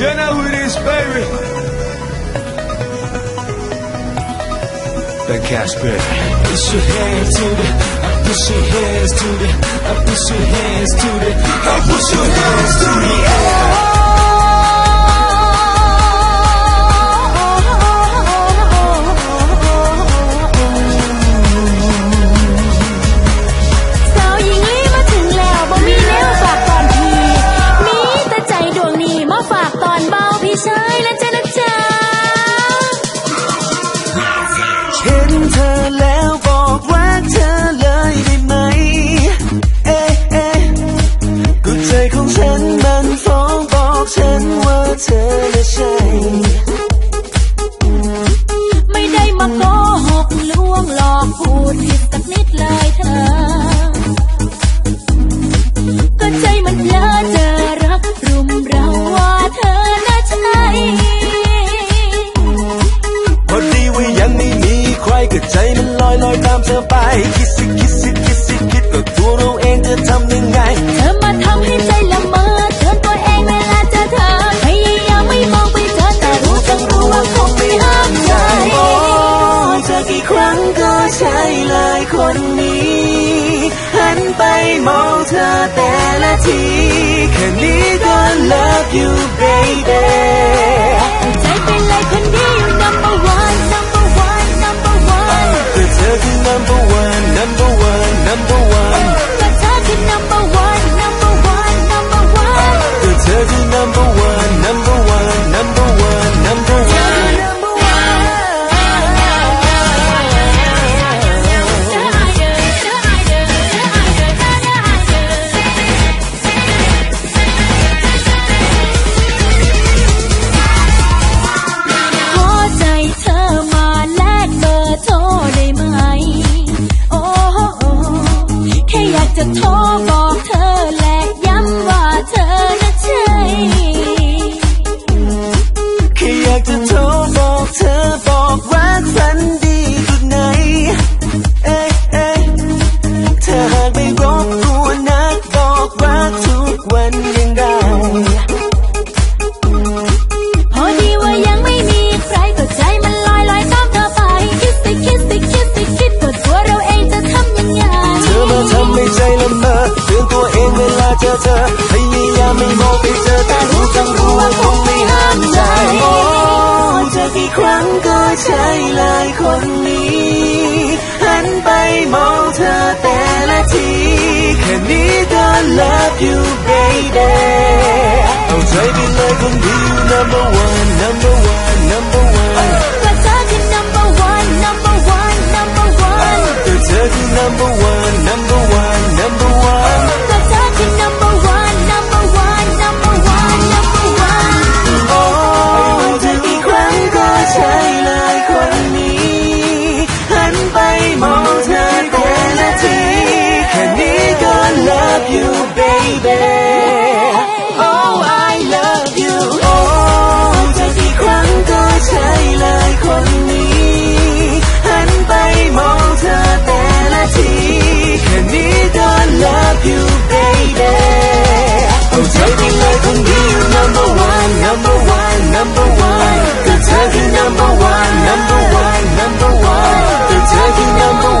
You know who it is, baby. The Casper. Push your hands to the. Push your hands to the. Push your hands to the. I push your hands to the air. ของฉันมันฟ้องบอกฉันว่าเธอไม่ใช่ ไม่ได้มาโกหกลวงหลอกพูดผิดสักนิดเลยเธอ ก็ใจมันเพลอเจอรักรุมเราว่าเธอน่าใช่พอดีว่ายังไม่มีใครก็ใจมันลอยลอยตามเธอไปคิดสิคิดสิคิดสิคิดก็ตัวเราเองจะทำยังไงเธอ ไปมองเธอแต่ละทีแค่นี้ก็ love you baby 的头发 ไม่บอกไปเจอแต่รู้จังรู้ว่าคงไม่ห้ามใจเจอกี่ครั้งก็ใช่เลยคนนี้หันไปมองเธอแต่ละทีแค่นี้ก็ love you baby เอาใจไปเลยคนดี number one number life and be number one, number one, number one. The turkey number one, number one, number one. The turkey number one.